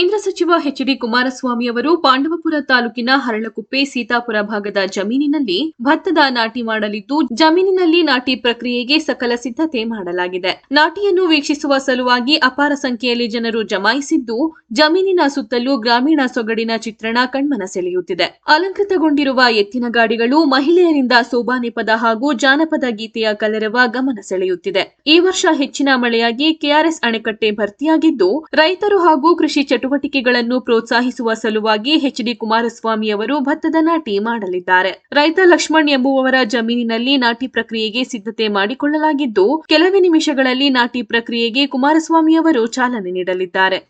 ಸಚಿವ ಎಚ್ಡಿ ಕುಮಾರಸ್ವಾಮಿ ಅವರು ಪಾಂಡವಪುರ ತಾಲೂಕಿನ ಹರಳಕುಪ್ಪೆ ಸೀತಾಪುರ ಭಾಗದ ಜಮೀನಿನಲ್ಲಿ ಭತ್ತದ ನಾಟಿ ಮಾಡಲಿದ್ದು, ಜಮೀನಿನಲ್ಲಿ ನಾಟಿ ಪ್ರಕ್ರಿಯೆಗೆ ಸಕಲ ಸಿದ್ಧತೆ ಮಾಡಲಾಗಿದೆ. ನಾಟಿಯನ್ನು ವೀಕ್ಷಿಸುವ ಸಲುವಾಗಿ ಅಪಾರ ಸಂಖ್ಯೆಯಲ್ಲಿ ಜನರು ಜಮಾಯಿಸಿದ್ದು, ಜಮೀನಿನ ಸುತ್ತಲೂ ಗ್ರಾಮೀಣ ಸೊಗಡಿನ ಚಿತ್ರಣ ಕಣ್ಮನ ಸೆಳೆಯುತ್ತಿದೆ. ಅಲಂಕೃತಗೊಂಡಿರುವ ಎತ್ತಿನ ಗಾಡಿಗಳು ಮಹಿಳೆಯರಿಂದ ಸೋಬಾನೆ ಪದ ಹಾಗೂ ಜಾನಪದ ಗೀತೆಯ ಕಲರವ ಗಮನ ಸೆಳೆಯುತ್ತಿದೆ. ಈ ವರ್ಷ ಹೆಚ್ಚಿನ ಮಳೆಯಾಗಿ ಕೆಆರ್ಎಸ್ ಅಣೆಕಟ್ಟೆ ಭರ್ತಿಯಾಗಿದ್ದು, ರೈತರು ಹಾಗೂ ಕೃಷಿ ಚಟುವಟಿಕೆಗಳನ್ನು ಪ್ರೋತ್ಸಾಹಿಸುವ ಸಲುವಾಗಿ ಎಚ್ ಡಿ ಕುಮಾರಸ್ವಾಮಿ ಅವರು ಭತ್ತದ ನಾಟಿ ಮಾಡಲಿದ್ದಾರೆ. ರೈತ ಲಕ್ಷ್ಮಣ್ ಎಂಬುವವರ ಜಮೀನಿನಲ್ಲಿ ನಾಟಿ ಪ್ರಕ್ರಿಯೆಗೆ ಸಿದ್ಧತೆ ಮಾಡಿಕೊಳ್ಳಲಾಗಿದ್ದು, ಕೆಲವೇ ನಿಮಿಷಗಳಲ್ಲಿ ನಾಟಿ ಪ್ರಕ್ರಿಯೆಗೆ ಕುಮಾರಸ್ವಾಮಿ ಅವರು ಚಾಲನೆ ನೀಡಲಿದ್ದಾರೆ.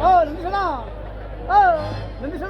哦，认得清了。哦，认得清。